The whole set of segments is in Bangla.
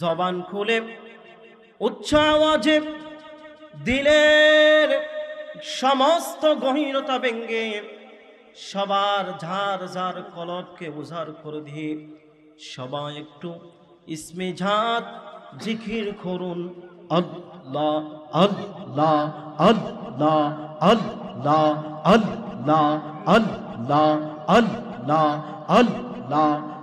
জবান খুলে উচ্চ আওয়াজে দিলের সমস্ত গহীনতা ব্যঙ্গে সবার ঝার ঝার কলবকে উজাড় করে দিয়ে সবাই একটু ইসমে ঝাত, জিকির করুন আল্লাহ আল্লাহ আল্লাহ আল্লাহ আল্লাহ আল্লাহ আল্লাহ আল্লাহ আল্লাহ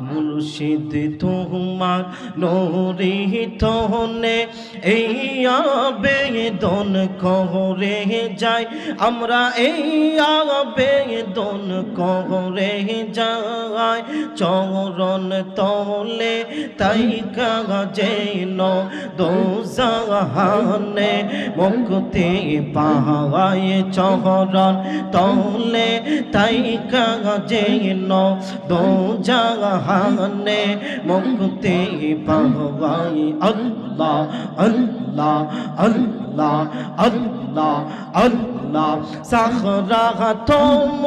মুর্শিদ তোমার নোরে তহনে এই আবেদন কহরে যাই। আমরা এই আবেদন কহরে যাই। চরণ তলে তাই কাজে ন দোজাহানে, মুক্তি পাহায় চরণ তলে তাই কাজে ন দোজাহানে মুক্তি পাহবাই আল্লাহ আল্লাহ আল্লাহ আল্লাহ আল্লাহ। সাহরা তোম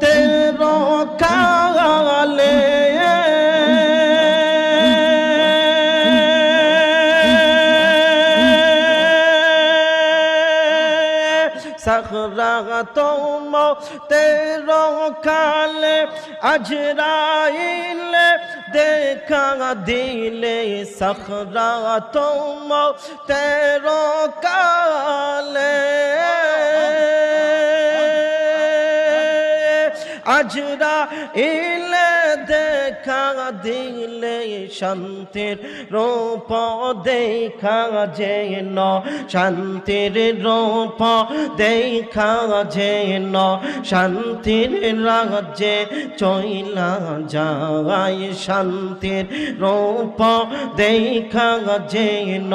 তেরো কালে। সাখরা তোম তেরো কালে আজরাইলে দেখা দিলে সখরা তোম তেরো কালে আজরা ইলে দেখা দিলে শান্তির রূপ দেখা যেন, শান্তির রূপ দেখা যেন, শান্তির রাজ্যে চইলা যায়, শান্তির রূপ দেখা যেন,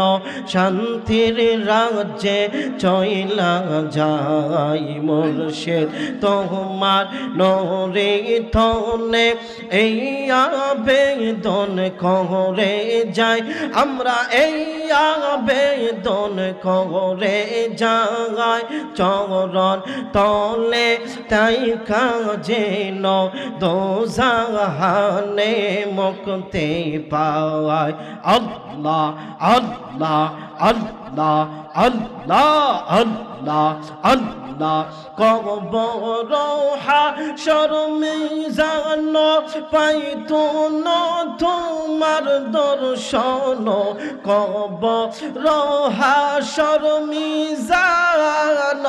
শান্তির রাজ্যে চইলা যায়, মুর্শিদ তোমার নরে থনে এই আবেদন করে যাই। আমরা এই আবেদন করে যাই। চরণ তলে তাই কাজে ন, দোজাহানে মুক্তি পাওয়ায় আল্লাহ আল্লাহ আল্লাহ আল্লাহ আল্লাহ আল্লাহ কবর হাসর মিজান পাইত না তোমার দর্শন কবর হাসর মিজান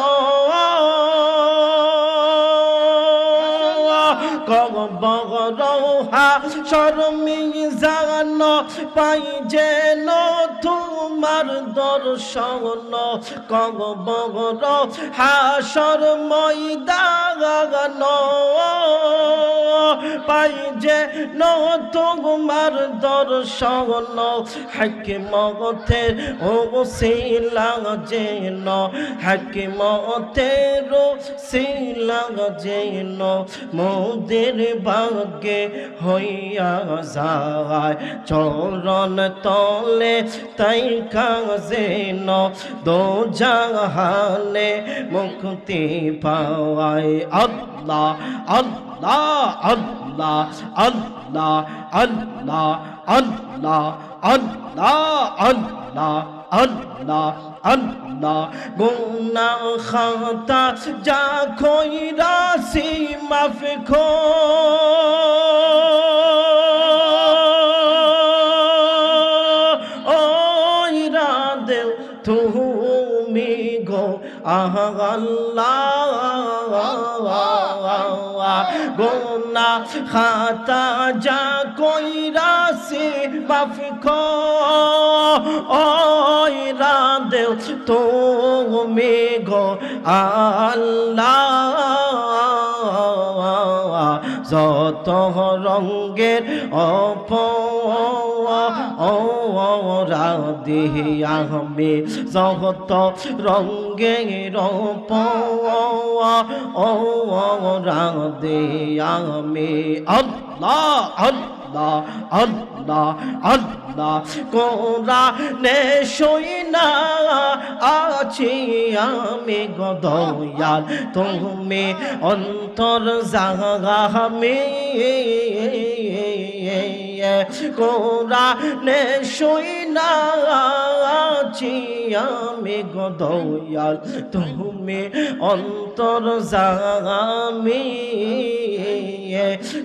কবর হাসর মিজান পাই যে দর্শন কবর হাসর ময়দান। পাই যে ন তোমার দর্শন, হাকিমতের ও শিলা যেন, হাকিমতের শিলা যেন, মোদের ভাগ্যে হইয়া যায়। চরণ তলে তাই কাজেন দো জাহানে মুক্তি পাওয়ায় আল্লাহ আল্লাহ আল্লাহ আল্লাহ আল্লাহ আল্লাহ আল্লাহ আল্লাহ আল্লাহ আল্লাহ। গুনা খাতা যা খইরা সি মাফ খো তুমি গো, আহা আল্লাহ। গোনা খাতা যা কইরা সে বাফ খো ওইরা দেও তুমি গো, আল্লাহ। যত রঙ্গের অপ ও রাধে আমি জগত রঙ্গের ও রাধে আল্লাহ কোরআনে সইনা আছি আমি গদয়াল তুমি অন্তর জাগামে কোরআনে সইনা আছি আমি গদয়াল তুমি অন্তর জাগামে।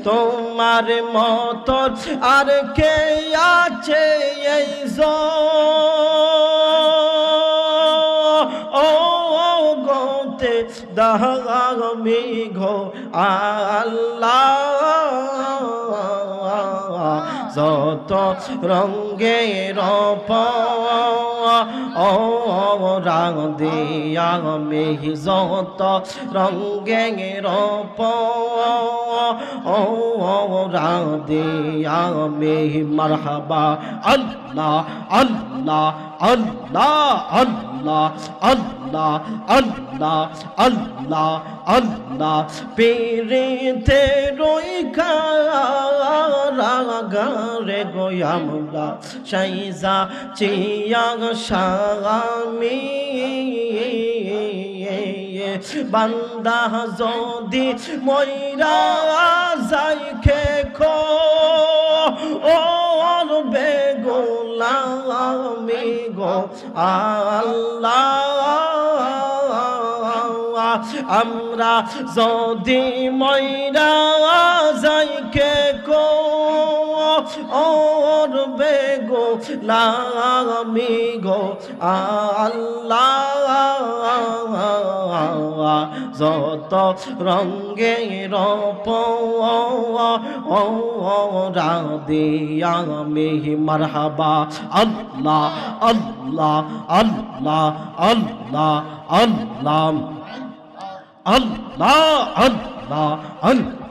তোমার মতন আর কে আছে এই ও গোতে দাগামি ঘো আল্লাহ। যত রঙ্গের ও রাং দিয়া মেহি যত রঙ্গের ও রাং দিয়া মেহি মারহাবা। আল্লাহ আল্লাহ আল্লাহ আল্লাহ আল্লাহ আল্লাহ আল্লাহ আল্লাহ। পেরেতে রই রে গোয়ামরা সাইজা চিয়াং স্বামী বান্দা যদি ময়রা যাই খে খো ওর বেগোলামি গো আল্লাহ। আমরা যদি ময়রা যাই কো ওর বেগো লামি গো আল্লাহ যত রঙ্গের রাধিয়া মেহি মারহাবা আল্লাহ আল্লাহ আল্লাহ আল্লাহ আল্লাহ আল্লাহ আল্লাহ আল্লাহ